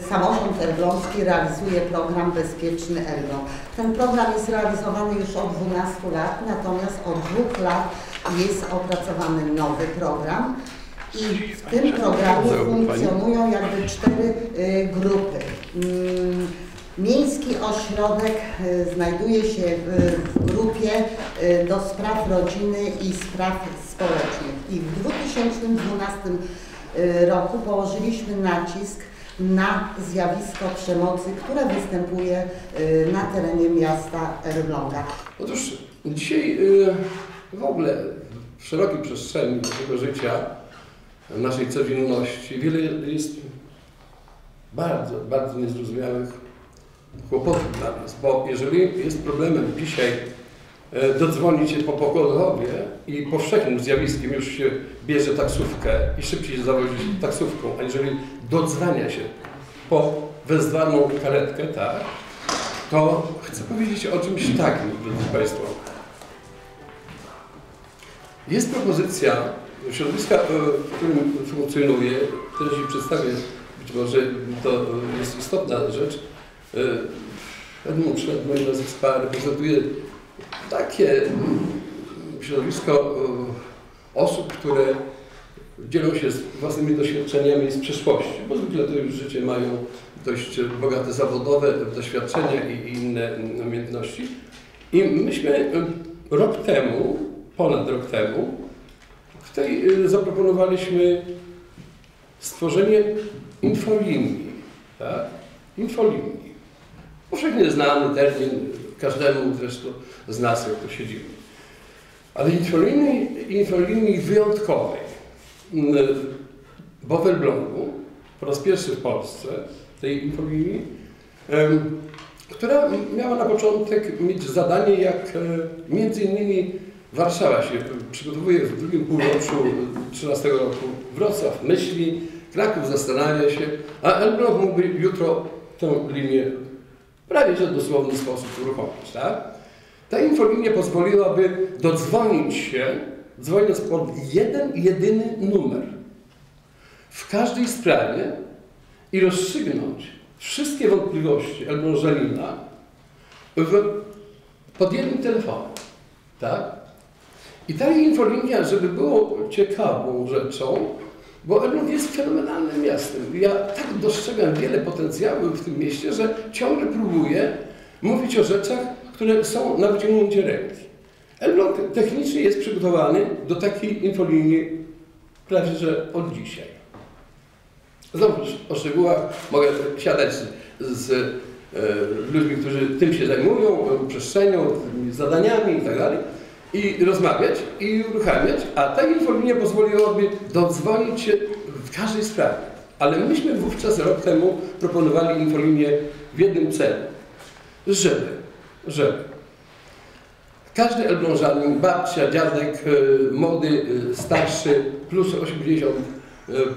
Samorząd Elbląski realizuje program Bezpieczny Elbląg. Ten program jest realizowany już od 12 lat, natomiast od dwóch lat jest opracowany nowy program i w tym programie funkcjonują jakby cztery y, grupy. Mm, Miejski ośrodek y, znajduje się w, grupie y, do spraw rodziny i spraw społecznych i w 2012 y, roku położyliśmy nacisk na zjawisko przemocy, które występuje y, na terenie miasta Elbląga. Otóż dzisiaj y, w ogóle w szerokiej przestrzeni naszego życia, naszej codzienności, wiele jest bardzo, bardzo niezrozumiałych kłopotów dla nas, bo jeżeli jest problemem dzisiaj dodzwonić się po pogodowie i powszechnym zjawiskiem już się bierze taksówkę i szybciej się zawozić taksówką, aniżeli dodzwania się po wezwaną karetkę, tak, to chcę powiedzieć o czymś takim, drodzy Państwo. Jest propozycja środowiska, e, w którym funkcjonuję, też Ci przedstawię, być może to jest istotna rzecz. E, Edmund Szwed, moje nazwiska, reprezentuje takie mm, środowisko e, osób, które dzielą się z własnymi doświadczeniami z przeszłości, bo zwykle to już życie mają dość bogate zawodowe doświadczenia i inne umiejętności. I myśmy rok temu, ponad rok temu, w tej zaproponowaliśmy stworzenie infolinii. Tak? Infolinii. Powszechnie znany termin, każdemu zresztą z nas, jak tu siedzimy. Ale infolinii, infolinii wyjątkowej, bo w Elblągu, po raz pierwszy w Polsce, tej infolinii, która miała na początek mieć zadanie, jak między innymi Warszawa się przygotowuje w drugim półroczu 2013 roku, Wrocław myśli, Kraków zastanawia się, a Elbląg mógłby jutro tę linię prawie że w dosłowny sposób uruchomić. Tak? Ta infolinia pozwoliłaby dodzwonić się, dzwoniąc pod jeden, jedyny numer w każdej sprawie i rozstrzygnąć wszystkie wątpliwości Elblążanina pod jednym telefonem. Tak? I ta infolinia, żeby było ciekawą rzeczą, bo Elbląg jest fenomenalnym miastem. Ja tak dostrzegam wiele potencjału w tym mieście, że ciągle próbuję mówić o rzeczach, które są na wyciągnięcie ręki. Elbląg technicznie jest przygotowany do takiej infolinii prawie że od dzisiaj. Znowu o szczegółach mogę siadać z, z e, ludźmi, którzy tym się zajmują, przestrzenią, zadaniami itd. I rozmawiać i uruchamiać, a ta infolinia pozwoliłaby dodzwonić się w każdej sprawie. Ale myśmy wówczas rok temu proponowali infolinię w jednym celu, żeby, żeby każdy Elblążanin, babcia, dziadek, młody, starszy, plus 80,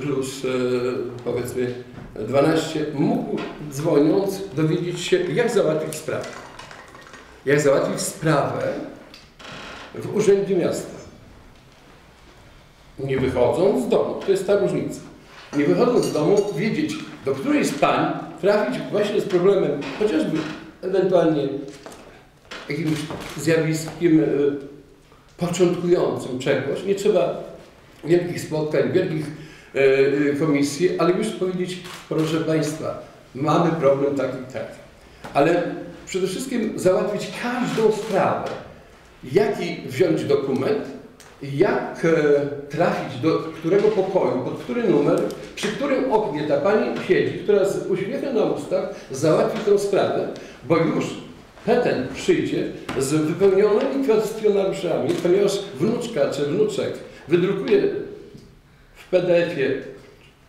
plus powiedzmy 12, mógł dzwoniąc dowiedzieć się, jak załatwić sprawę. Jak załatwić sprawę w urzędzie miasta. Nie wychodząc z domu, to jest ta różnica. Nie wychodząc z domu, wiedzieć, do której z pań trafić właśnie z problemem, chociażby ewentualnie jakimś zjawiskiem e, początkującym czegoś. Nie trzeba wielkich spotkań, wielkich e, e, komisji, ale już powiedzieć, proszę Państwa, mamy problem taki taki. Ale przede wszystkim załatwić każdą sprawę, jaki wziąć dokument, jak trafić do którego pokoju, pod który numer, przy którym oknie ta pani siedzi, która z uśmiechem na ustach załatwi tę sprawę, bo już petent przyjdzie z wypełnionymi kwestionariuszami, ponieważ wnuczka czy wnuczek wydrukuje w PDF-ie,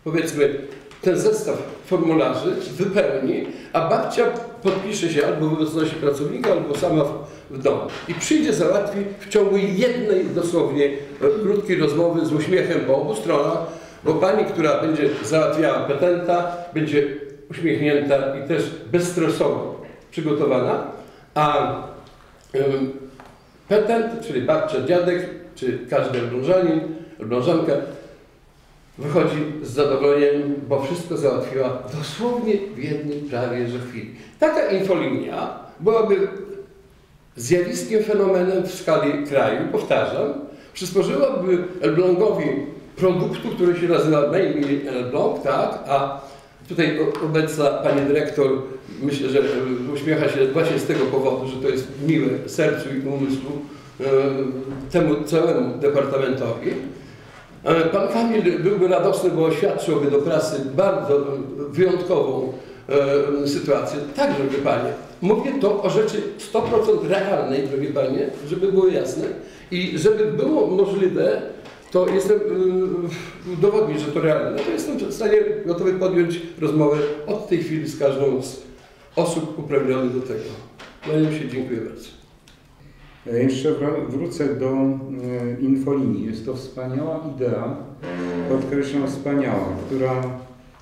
powiedzmy, ten zestaw formularzy wypełni, a babcia podpisze się albo w obecności pracownika, albo sama w, domu. I przyjdzie, załatwi w ciągu jednej dosłownie e, krótkiej rozmowy z uśmiechem po obu stronach, bo pani, która będzie załatwiała petenta, będzie uśmiechnięta i też bezstresowo przygotowana, a petent, czyli babcia, dziadek, czy każdy elblążanin, elblążanka, wychodzi z zadowoleniem, bo wszystko załatwiła dosłownie w jednej prawie że chwili. Taka infolinia byłaby zjawiskiem, fenomenem w skali kraju, powtarzam, przysporzyłaby Elblągowi produktu, który się nazywa Made in Elbląg, tak, a tutaj obecna pani dyrektor myślę, że e, uśmiecha się właśnie z tego powodu, że to jest miłe sercu i umysłu e, temu całemu departamentowi. E, Pan Kamil byłby radosny, bo oświadczyłby do prasy bardzo e, wyjątkową e, sytuację. Tak, drogie panie, mówię to o rzeczy 100% realnej, drogie panie, żeby było jasne. I żeby było możliwe, to jestem y, udowodnić, że to realne, to jestem w stanie gotowy podjąć rozmowę od tej chwili z każdą z osób uprawnionych do tego. Kłaniam się, dziękuję bardzo. Ja Jeszcze wró- wrócę do e, infolinii. Jest to wspaniała idea, podkreślam wspaniała, która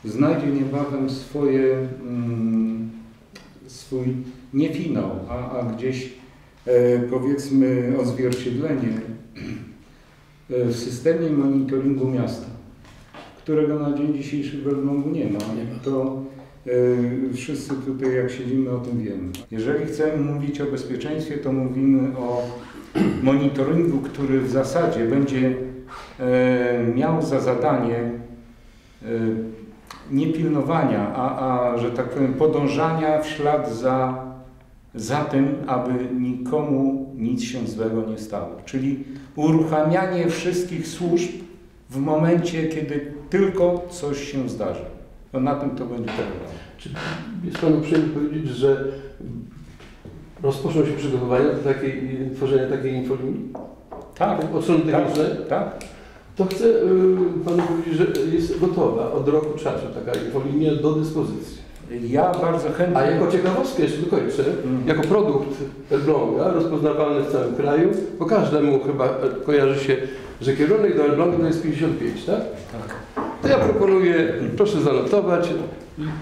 znajdzie niebawem swoje, mm, swój nie finał, a, a gdzieś e, powiedzmy odzwierciedlenie e, w systemie monitoringu miasta, którego na dzień dzisiejszy w Elblągu nie ma. To e, wszyscy tutaj jak siedzimy o tym wiemy. Jeżeli chcemy mówić o bezpieczeństwie, to mówimy o monitoringu, który w zasadzie będzie e, miał za zadanie e, nie pilnowania, a, a że tak powiem podążania w ślad za, za tym, aby nikomu nic się złego nie stało. Czyli uruchamianie wszystkich służb w momencie, kiedy tylko coś się zdarzy. Na tym to będzie polegało. Czy jest Pan uprzejmy powiedzieć, że rozpoczną się przygotowania do takiej, tworzenia takiej infolinii? Tak, Od strony tak, tak. To chcę y, Panu powiedzieć, że jest gotowa od roku czasu taka infolinia do dyspozycji. Ja bardzo chętnie. A jako ciekawostkę jeszcze dokończę, jako produkt Elbląga rozpoznawalny w całym kraju, bo każdemu chyba kojarzy się, że kierunek do Elbląga to jest 55, tak? Tak. To ja proponuję, proszę zanotować,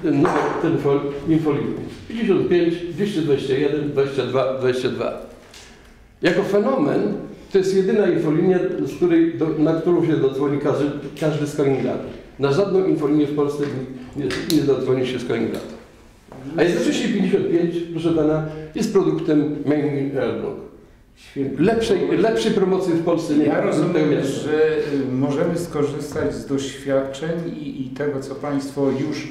numer telefon infolinii 55 221 22 22. Jako fenomen to jest jedyna infolinia, z której, do, na którą się dodzwoni każdy, każdy z Kaliningradu. Na żadną infolinię w Polsce nie, nie, dodzwoni się z Kaliningradu. A jednocześnie 55, proszę Pana, jest produktem Made in Elbląg. Świetnie. Lepszej, lepszej promocji w Polsce nie Ja ma tego rozumiem, że y, możemy skorzystać z doświadczeń i, i tego, co Państwo już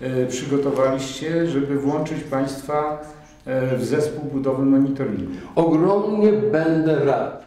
e, przygotowaliście, żeby włączyć Państwa e, w zespół budowy monitoringu. Ogromnie będę rad.